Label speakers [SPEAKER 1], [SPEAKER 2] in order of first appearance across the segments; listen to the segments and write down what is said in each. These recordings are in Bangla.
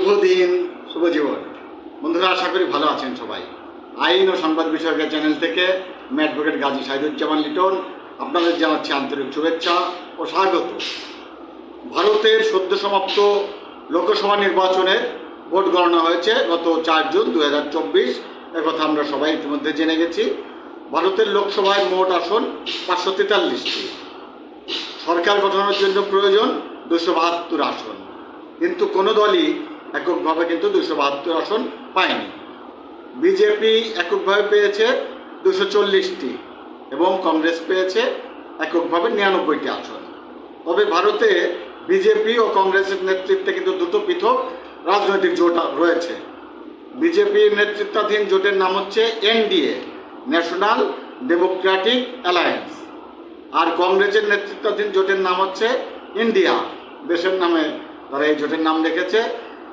[SPEAKER 1] শুভ দিন শুভ জীবন বন্ধুরা, আশা করি ভালো আছেন সবাই। আইন ও সংবাদ বিষয়কের চ্যানেল থেকে আমি অ্যাডভোকেট গাজী সাইদুজ্জামান লিটন। আপনাদের জানাচ্ছি আন্তরিক শুভেচ্ছা ও স্বাগত। ভারতের সদ্য সমাপ্ত লোকসভা নির্বাচনে ভোট গণনা হয়েছে গত চার জুন দু হাজার চব্বিশ। কথা আমরা সবাই ইতিমধ্যে জেনে গেছি। ভারতের লোকসভায় মোট আসন পাঁচশো তেতাল্লিশটি। সরকার গঠনের জন্য প্রয়োজন দুশো বাহাত্তর আসন। কিন্তু কোনো দলই এককভাবে কিন্তু দুশো বাহাত্তর আসন পায়নি। বিজেপি এককভাবে পেয়েছে দুশো চল্লিশটি এবং কংগ্রেস পেয়েছে এককভাবে নিরানব্বইটি আসন। তবে ভারতে বিজেপি ও কংগ্রেসের নেতৃত্বে কিন্তু দুটো পৃথক রাজনৈতিক জোট রয়েছে। বিজেপির নেতৃত্বাধীন জোটের নাম হচ্ছে এনডিএ, ন্যাশনাল ডেমোক্রেটিক অ্যালায়েন্স। আর কংগ্রেসের নেতৃত্বাধীন জোটের নাম হচ্ছে ইন্ডিয়া। দেশের নামে তারা এই জোটের নাম রেখেছে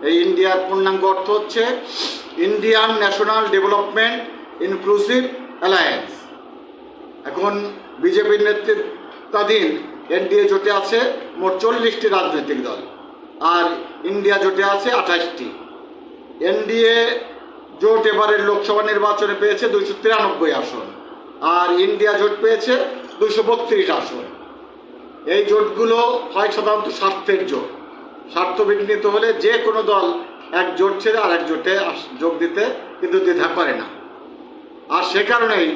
[SPEAKER 1] এই ইন্ডিয়ার পূর্ণাঙ্গ অর্থ হচ্ছে Indian national development inclusive alliance. এখন বিজেপির নেতৃত্বাধীন এনডিএ জোটে আছে মোট চল্লিশটি রাজনৈতিক দল আর ইন্ডিয়া জোটে আছে আঠাশটি। এনডিএ জোট এবারের লোকসভা নির্বাচনে পেয়েছে দুইশো তিরানব্বই আসন আর ইন্ডিয়া জোট পেয়েছে দুইশো বত্রিশ আসন। এই জোটগুলো হয় সাধারণত স্বার্থের জোট। স্বার্থ বিঘ্নিত হলে যে কোনো দল এক জোট ছেড়ে আর এক জোটে যোগ দিতে কিন্তু দ্বিধা করে না। আর সে কারণেই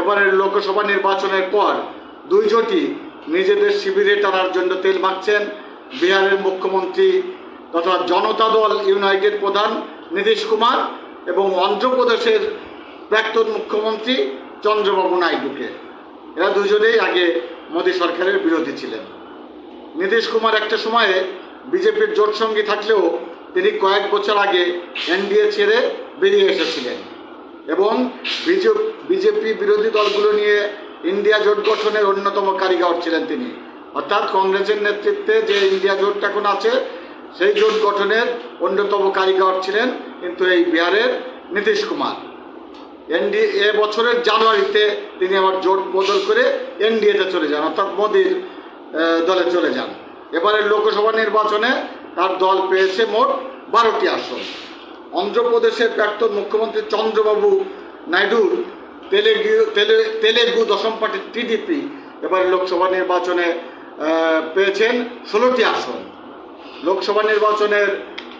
[SPEAKER 1] এবারের লোকসভা নির্বাচনের পর দুই জোটই নিজেদের শিবিরে টানার জন্য তেল মাখছেন। বিহারের মুখ্যমন্ত্রী তথা জনতা দল ইউনাইটেড প্রধান নীতিশ কুমার এবং অন্ধ্রপ্রদেশের প্রাক্তন মুখ্যমন্ত্রী চন্দ্রবাবু নাইডুকে। এরা দুজনেই আগে মোদী সরকারের বিরোধী ছিলেন। নীতিশ কুমার একটা সময়ে বিজেপির জোট সঙ্গী থাকলেও তিনি কয়েক বছর আগে এনডিএ ছেড়ে বেরিয়ে এসেছিলেন। এবং বিজেপি বিরোধী দলগুলো নিয়ে ইন্ডিয়া জোট গঠনের অন্যতম কারিগর ছিলেন তিনি। অর্থাৎ কংগ্রেসের নেতৃত্বে যে ইন্ডিয়া জোট এখন আছে, সেই জোট গঠনের অন্যতম কারিগর ছিলেন কিন্তু এই বিহারের নীতিশ কুমার। এনডি, এ বছরের জানুয়ারিতে তিনি আবার জোট বদল করে এনডিএতে চলে যান, অর্থাৎ মোদির দলে চলে যান। এবারের লোকসভা নির্বাচনে তার দল পেয়েছে মোট বারোটি আসন। অন্ধ্রপ্রদেশের প্রাক্তন মুখ্যমন্ত্রী চন্দ্রবাবু নাইডুর তেলেগু, তেলে, তেলেগু দশম পার্টি টিডিপি এবার লোকসভা নির্বাচনে পেয়েছেন ষোলোটি আসন। লোকসভা নির্বাচনের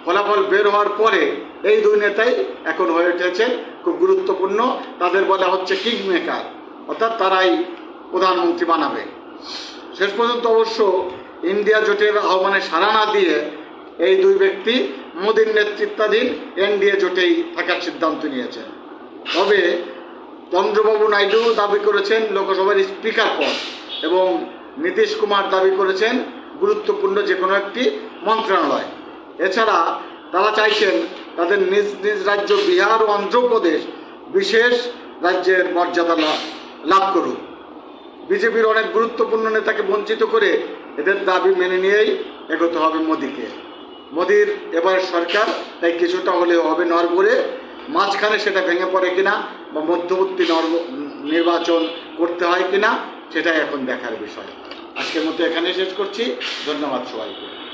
[SPEAKER 1] ফলাফল বের হওয়ার পরে এই দুই নেতাই এখন হয়ে উঠেছেন খুব গুরুত্বপূর্ণ, তাদের বলা হচ্ছে কিং মেকার, অর্থাৎ তারাই প্রধানমন্ত্রী বানাবে। শেষ পর্যন্ত অবশ্য ইন্ডিয়া জোটের আহ্বানে সাড়া না দিয়ে এই দুই ব্যক্তি মোদীর নেতৃত্বাধীন এনডিএ জোটেই থাকার সিদ্ধান্ত নিয়েছেন। তবে চন্দ্রবাবু নাইডু দাবি করেছেন লোকসভার স্পিকার পদ এবং নীতিশ কুমার দাবি করেছেন গুরুত্বপূর্ণ যে কোনো একটি মন্ত্রণালয়। এছাড়া তারা চাইছেন তাদের নিজ নিজ রাজ্য বিহার ও অন্ধ্রপ্রদেশ বিশেষ রাজ্যের মর্যাদা লাভ করুক। বিজেপির অনেক গুরুত্বপূর্ণ নেতাকে বঞ্চিত করে এদের দাবি মেনে নিয়েই এগোতে হবে মোদীকে। মোদীর এবার সরকার, তাই কিছুটা হলেও হবে নরবরে মাঝখানে সেটা ভেঙে পড়ে কিনা বা মধ্যবর্তী নর্ব নির্বাচন করতে হয় কিনা, সেটাই এখন দেখার বিষয়। আজকের মতো এখানে শেষ করছি। ধন্যবাদ সবাইকে।